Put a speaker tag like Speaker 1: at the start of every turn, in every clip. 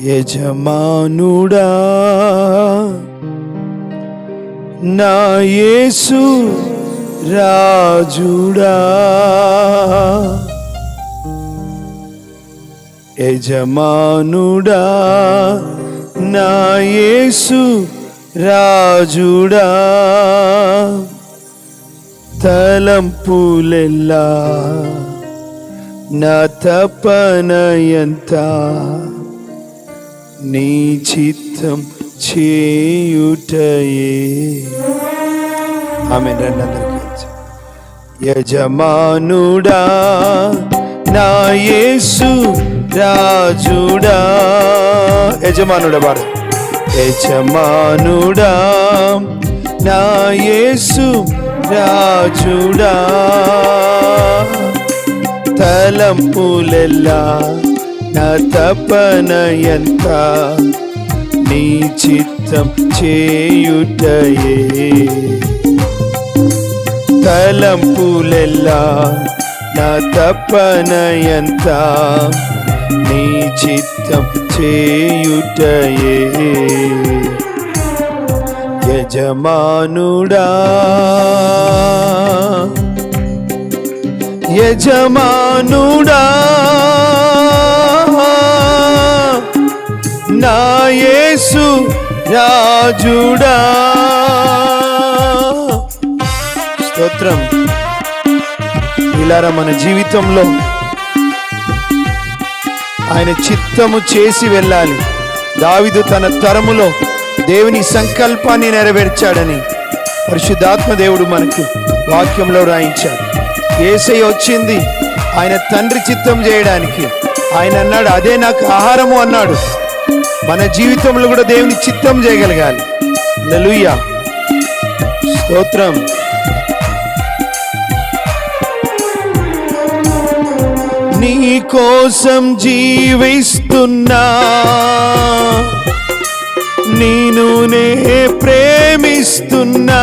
Speaker 1: యజమానుడా నా యేసు రాజుడా. యజమానుడా నా యేసు రాజుడా. తలంపులెల్లా నా తపన ఎంత నీ చిత్తం చేయుటయే. ఆమె రండి యజమానుడా నా యేసు రాజుడా. యజమానుడా బాడు యజమానుడా నా యేసు రాజుడా. తలంపులెల్లా నా తపన ఎంత? నీ చిత్తం చేయుటయే. తలంపులెల్లా నా తపన ఎంత? నీ చిత్తం చేయుటయే. యజమానుడా. యజమానుడా. యేసు రాజుడా స్తోత్రం. ఇలారా మన జీవితంలో ఆయన చిత్తము చేసి వెళ్ళాలి. దావిదు తన తరములో దేవుని సంకల్పాన్ని నెరవేర్చాడని పరిశుద్ధాత్మ దేవుడు మనకు వాక్యంలో రాయించాడు. ఏసై వచ్చింది ఆయన తండ్రి చిత్తం చేయడానికి. ఆయన అన్నాడు అదే నాకు ఆహారము అన్నాడు. మన జీవితంలో కూడా దేవుని చిత్తం చేయగలగాలి. లలుయ్య స్తోత్రం. నీ కోసం జీవిస్తున్నా. నేను నే ప్రేమిస్తున్నా.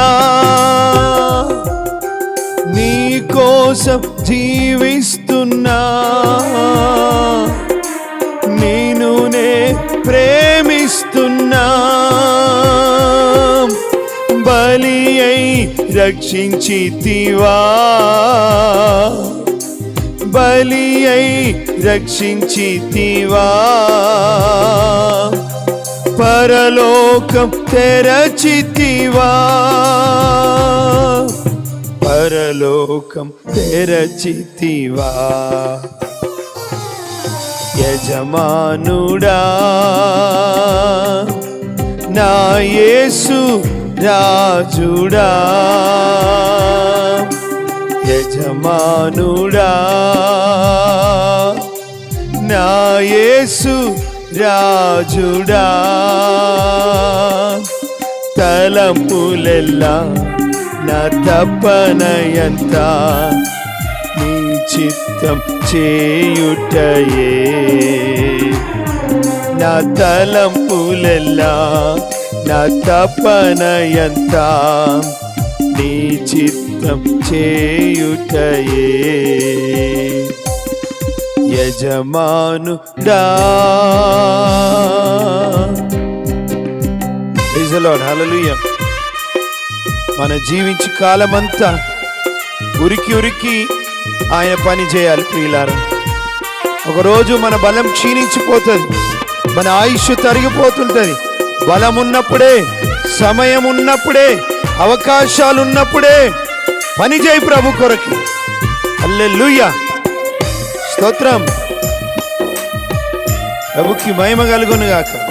Speaker 1: నీ కోసం జీవిస్తు రక్షించితివా? బలి అయి రక్షించితివా? పరలోకం తెరచితివా? పరలోకం తెరచితివా? యజమానుడా నా యేసు రాజుడా యజమానుడా నాయసు రాజుడా తలములెల్లా నా తప్పనయంత నీ చిత్తం చేయుటయే. నా తలంపులెల్లా నా తపన ఎంత నీ చిత్తం చేయుటయే. యజమాను హల్లెలూయా మన జీవించి కాలమంతా ఉరికి ఉరికి ఆయన పని చేయాలి ప్రియులారా. ఒకరోజు మన బలం క్షీణించిపోతుంది. మన ఆయుష్ తరిగిపోతుంటది. బలం ఉన్నప్పుడే సమయం ఉన్నప్పుడే అవకాశాలు ఉన్నప్పుడే పని ప్రభు కొరకి. అల్లెలుయ్యా స్తోత్రం. ప్రభుకి మహిమ కలుగునుగాక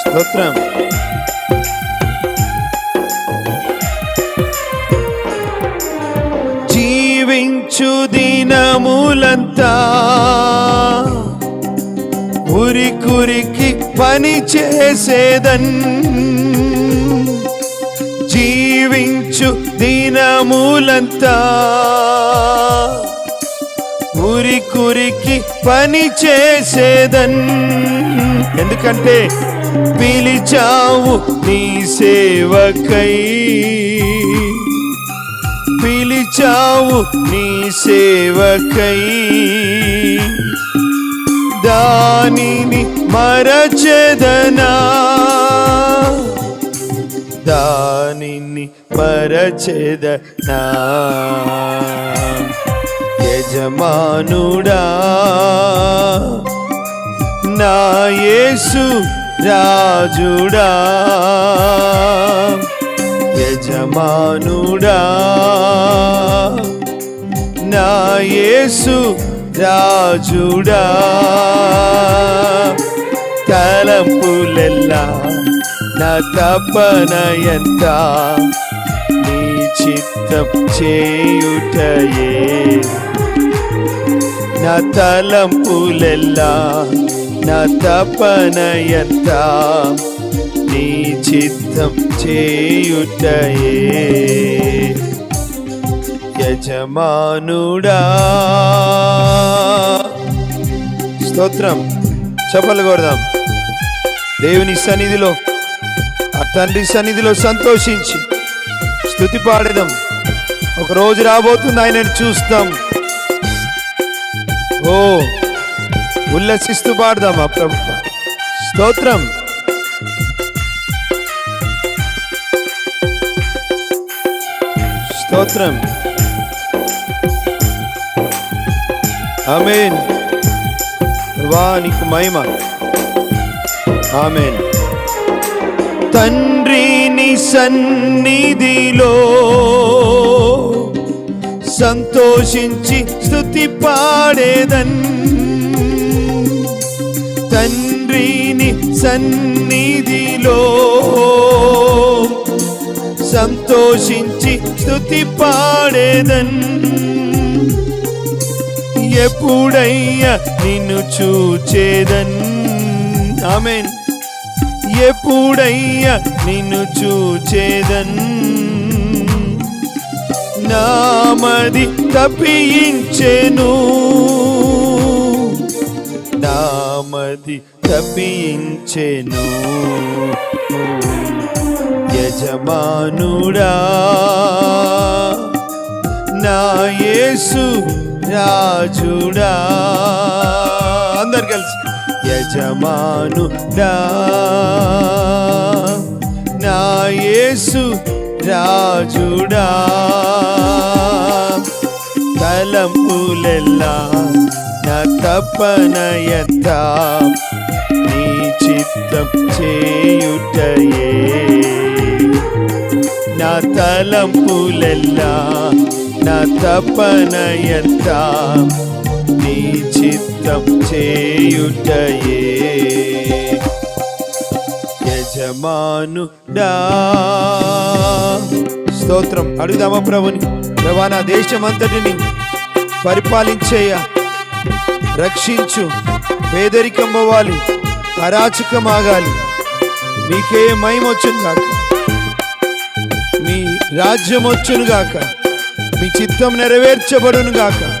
Speaker 1: స్తోత్రం. జీవించు దినములంతా. ఉరికురికి పని చేసేదన్. జీవించు దినములంతా. ఉరికురికి పని చేసేదన్. ఎందుకంటే పిలిచావు నీ సేవకై. పిలిచావు నీ సేవకై. దానిని మరచెదనా? దానిని మరచెదనా? యజమానుడా నా యేసు రాజుడా. యజమానుడా నా యేసు రాజుడా. తలంపులెల్లా నా తపన ఎంత నీ చిత్తం చేయుటయే. నా తలంపులెల్లా నా తపన ఎంత నీ చిత్తం చేయుటయే. యజమానుడా. స్తోత్రం. చెప్పలు కొడదాం. దేవుని సన్నిధిలో ఆ తండ్రి సన్నిధిలో సంతోషించి స్థుతి పాడదాం. ఒక రోజు రాబోతుంది ఆయనను చూస్తాం. ఓ ఉల్లసిస్తూ పాడదాం ప్రభు స్తోత్రం. స్తోత్రం. ఆమెన్. వా నీకు మహిమ. ఆమెన్. తండ్రిని సన్నిధిలో సంతోషించి స్థుతి పాడేదన్. తండ్రిని సన్నిధిలో సంతోషించి స్థుతి పాడేదన్. ఎప్పుడయ్యా నిన్ను చూచేదన్. ఆమెన్. ఎప్పుడయ్యా నిన్ను చూచేదన్. నామది తప్పించెను. నామది తప్పించెను. యజమానుడా నా యేసు రాజుడా. అందరు కలిసి యజమానుడా నా యేసు రాజుడా. తలంపులెల్లా నా తపన చిత్తం చేయుటయే నా తలంపులెల్లా నా తపన ఎంత నీ చిత్తం చేయుటయే యజమాను స్తోత్రం అడుగుదామా ప్రభుని ప్రభా నా దేశమంతటిని పరిపాలించేయ రక్షించు పేదరికం పోవాలి అరాచకం ఆగాలి మీకే మహిమ గాక మీ రాజ్యం వచ్చునుగాక మీ చిత్తం నెరవేర్చబడును గాక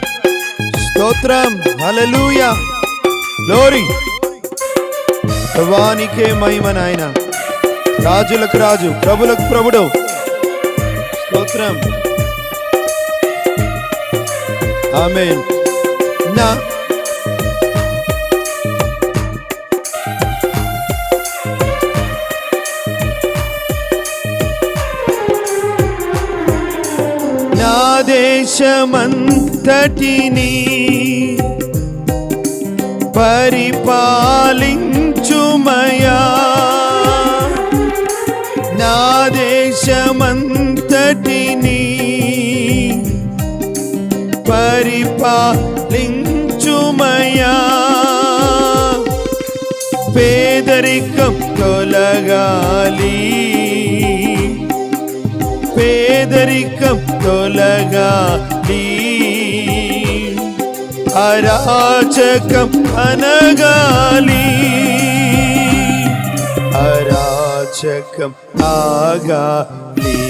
Speaker 1: స్తోత్రం. హలలుయా లోరి ప్రభానికే మహిమ నాయన. రాజులకు రాజు ప్రభులకు ప్రభుడు. స్తోత్రం. ఆమె నా నా దేశమంతటిని పరిపాలించుమయా. నా దేశమంతటిని పరిపాలించుమయా. పేదరికం తొలగాలి. పేదరికం తొలగాలి అరాచకం అనగాలి అరాచకం ఆగాలి.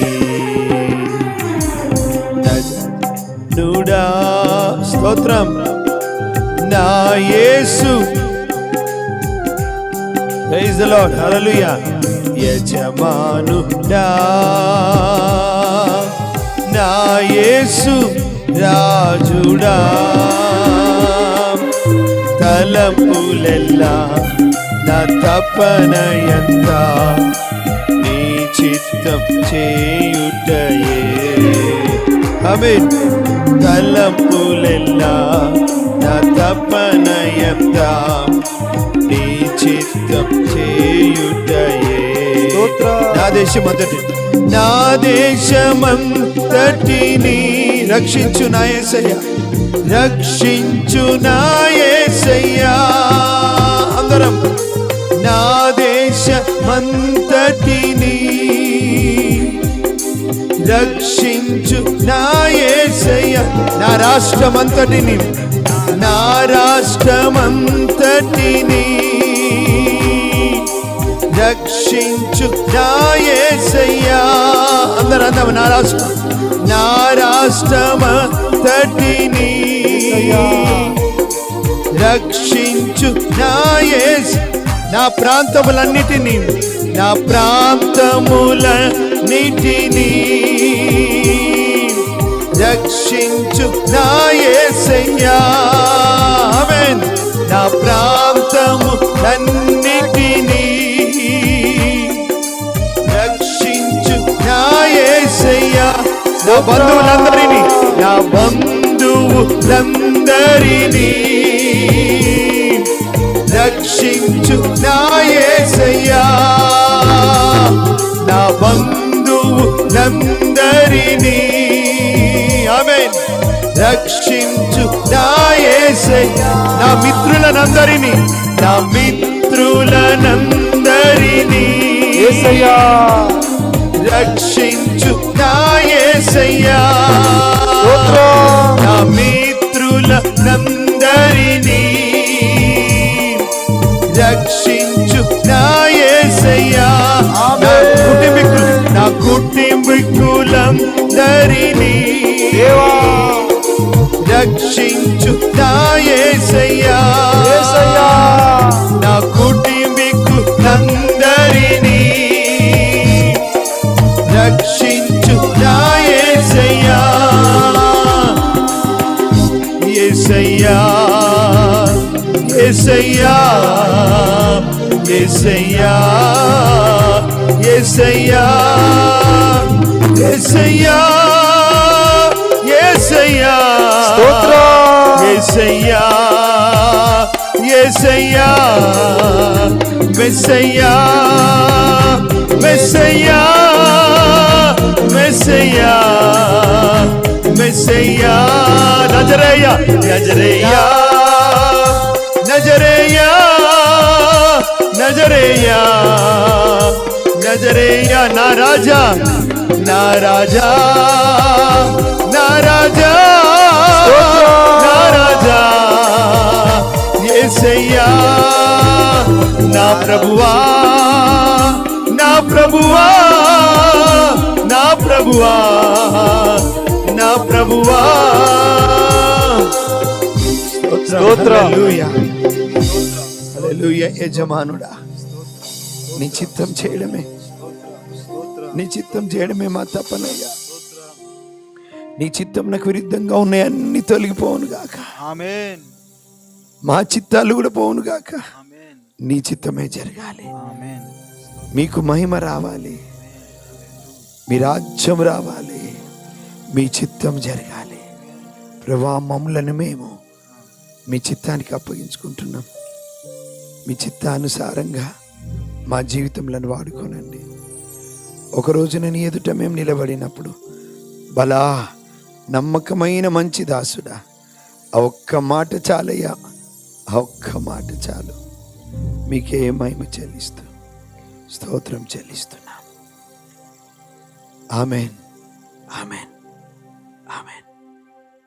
Speaker 1: నుడా స్తోత్రం. నా Yesu. Praise the Lord hallelujah యజమానుడా. రాజుడా తలపులెల్లా నా తపన ఎంత? నీ చిత్తం చేయుటయే. ఆమేన్ తలపులెల్లా నా తపన ఎంత? నీ చిత్తం చేయుటయే. నా దేశమంతటి అంతటి నా దేశమంతటిని రక్షించు నా రక్షించు నాయసయ్యా అందరం నా దేశమంతటిని రక్షించు నాయసయ్య నా రాష్ట్రమంతటిని నా. రాష్ట్రమంతటిని రక్షించు నాయసయ్యా అందరూ అందం నా రాష్ట్రం. నా రాష్ట్రమంతటిని రక్షించు నా నా ప్రాంతములన్నిటినీ నా ప్రాంతములన్నిటినీ రక్షించు నా నా ప్రా నా బంధువులందరినీ. నా బంధువులందరినీ. రక్షించు నా యేసయ్యా నా బంధువులందరినీ. ఆమేన్. రక్షించు నా యేసయ్యా నా మిత్రులనందరినీ. నా మిత్రులనందరినీ.
Speaker 2: యేసయ్యా
Speaker 1: రక్షించు నా యేసయ్యా
Speaker 2: స్తోత్రం.
Speaker 1: నా మిత్రులందరినీ రక్షించు నా యేసయ్యా నా కుటుంబీకులు నా எசையா எசையா எசையா எசையா எசையா
Speaker 2: எசையா
Speaker 1: எசையா மெசையா மெசையா மெசையா மெசையா நஜரையா நஜரையா నజరేయ నజరేయ నజరేయ నజరేయ నా రాజా నా రాజా నా రాజా నా రాజా యేసయ్యా నా ప్రభువా నా ప్రభువా నా ప్రభువా నా ప్రభువా
Speaker 2: స్తోత్రం.
Speaker 1: హల్లెలూయా హల్లెలూయా యజమానుడా. నీ చిత్తం చేయడమే. నీ చిత్తం చేయడమే మా తపనయ్యా నీ చిత్తం నాకు విరుద్ధంగా ఉన్నాయి అన్ని తొలగిపోవును గాక.
Speaker 2: ఆమేన్.
Speaker 1: మా చిత్తాలు కూడా పోవును గాక.
Speaker 2: ఆమేన్.
Speaker 1: నీ చిత్తమే జరగాలి.
Speaker 2: ఆమేన్.
Speaker 1: మీకు మహిమ రావాలి. మీ రాజ్యం రావాలి. మీ చిత్తం జరగాలి. ప్రభా మమ్మలను మేము మీ చిత్తానికి అప్పగించుకుంటున్నాం. మీ చిత్తానుసారంగా మా జీవితంలో వాడుకోనండి. ఒకరోజు నేను ఎదుట మేము నిలబడినప్పుడు బలా నమ్మకమైన మంచి దాసుడా ఆ ఒక్క మాట చాలయ్యా ఆ ఒక్క మాట చాలు. మీకే మహిమ చెల్లిస్తూ స్తోత్రం చెల్లిస్తున్నాం. ఆమెన్. ఆమెన్.